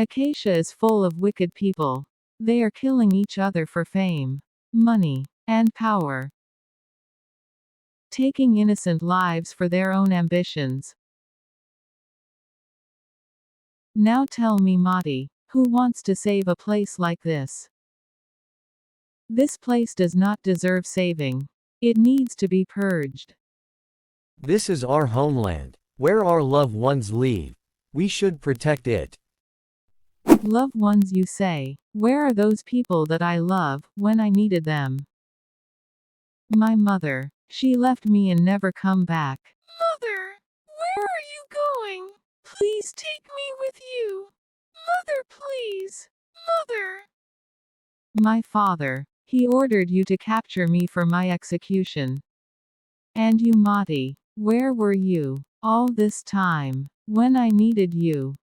Acacia is full of wicked people. They are killing each other for fame, money, and power. Taking innocent lives for their own ambitions. Now tell me, Mati, who wants to save a place like this? This place does not deserve saving. It needs to be purged. This is our homeland, where our loved ones live. We should protect it. Loved ones, you say. Where are those people that I love, when I needed them? My mother. She left me and never come back. Mother, where are you going? Please take me with you. Mother, please. Mother. My father. He ordered you to capture me for my execution. And you, Mati, where were you all this time? When I needed you,